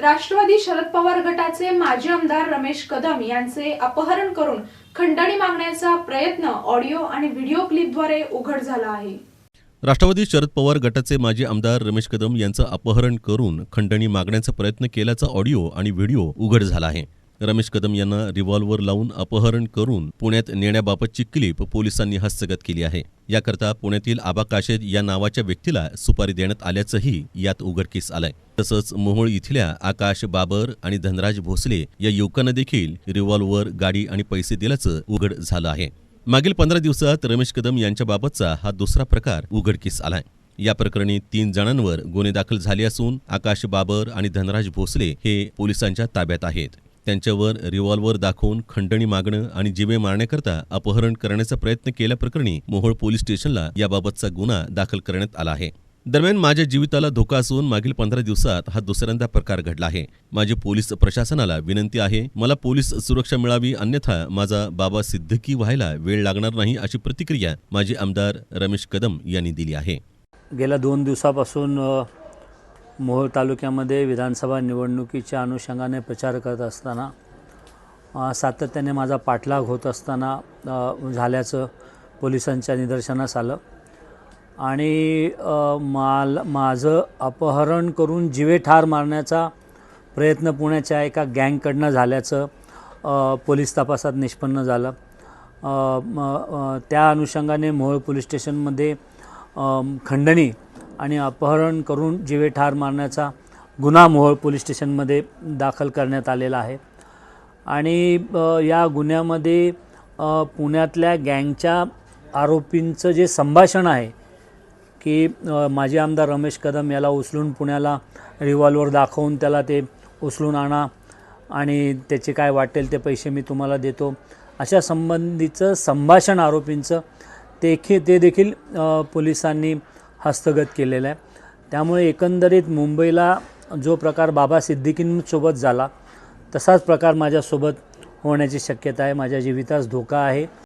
राष्ट्रवादी शरद पवार गटाचे माजी आमदार रमेश कदम यांचे अपहरण करून खंडणी मागण्याचा प्रयत्न ऑडिओ आणि व्हिडिओ क्लिपद्वारे उघड झाला आहे. राष्ट्रवादी शरद पवार गटाचे माजी आमदार रमेश कदम यांचं अपहरण करून खंडणी मागण्याचा प्रयत्न केल्याचा ऑडिओ आणि व्हिडिओ उघड झाला आहे. रमेश कदम यांना रिव्हॉल्व्हर लावून अपहरण करून पुण्यात नेण्याबाबतची क्लिप पोलिसांनी हस्तगत केली आहे. याकरता पुण्यातील आबा काशेद या नावाच्या व्यक्तीला सुपारी देण्यात आल्याचंही यात उघडकीस आलंय. तसंच मोहोळ इथल्या आकाश बाबर आणि धनराज भोसले या युवकांना देखील रिव्हॉल्व्हर गाडी आणि पैसे दिल्याचं उघड झालं आहे. मागील पंधरा दिवसात रमेश कदम यांच्याबाबतचा हा दुसरा प्रकार उघडकीस आलाय. या प्रकरणी तीन जणांवर गुन्हे दाखल झाले असून आकाश बाबर आणि धनराज भोसले हे पोलिसांच्या ताब्यात आहेत. त्यांच्यावर रिव्हॉल्व्हर दाखवून खंडणी मागणं आणि जिवे मारण्याकरता अपहरण करण्याचा प्रयत्न केल्याप्रकरणी मोहोळ पोलीस स्टेशनला याबाबतचा गुन्हा दाखल करण्यात आला आहे. दरम्यान माझ्या जीविताला धोका असून मागील पंधरा दिवसात हा दुसऱ्यांदा प्रकार घडला आहे. माझी पोलीस प्रशासनाला विनंती आहे मला पोलीस सुरक्षा मिळावी अन्यथा माझा बाबा सिद्धकी व्हायला वेळ लागणार नाही अशी प्रतिक्रिया माजी आमदार रमेश कदम यांनी दिली आहे. गेल्या दोन दिवसापासून मोहोळ तालुक्यामध्ये विधानसभा निवडणुकीच्या अनुषंगाने प्रचार करत असताना सातत्याने माझा पाठलाग होत असताना झाल्याचं पोलिसांच्या निदर्शनास आलं. आणि माल माझं अपहरण करून जिवे ठार मारण्याचा प्रयत्न पुण्याच्या एका गँगकडनं झाल्याचं पोलीस तपासात निष्पन्न झालं. त्या अनुषंगाने मोहोळ पोलीस स्टेशनमध्ये खंडणी आणि अपहरण करून जीवे ठार मारण्याचा गुन्हा मोहोळ पोलीस स्टेशनमध्ये दाखल करण्यात आलेला आहे. आणि या गुन्ह्यामध्ये पुण्यातल्या गँगच्या आरोपींचं जे संभाषण आहे की माजी आमदार रमेश कदम याला उचलून पुण्याला रिव्हॉल्वर दाखवून त्याला ते उचलून आणा आणि त्याचे काय वाटेल ते पैसे मी तुम्हाला देतो. अशा संबंधीचं संभाषण आरोपींचं देखील ते देखील पोलिसांनी हस्तगत केलेला आहे. त्यामुळे एकंदरीत मुंबईला जो प्रकार बाबा सिद्दीकींसोबत झाला तसाच प्रकार माझ्यासोबत होण्याची शक्यता आहे. माझ्या जीवितास धोका आहे.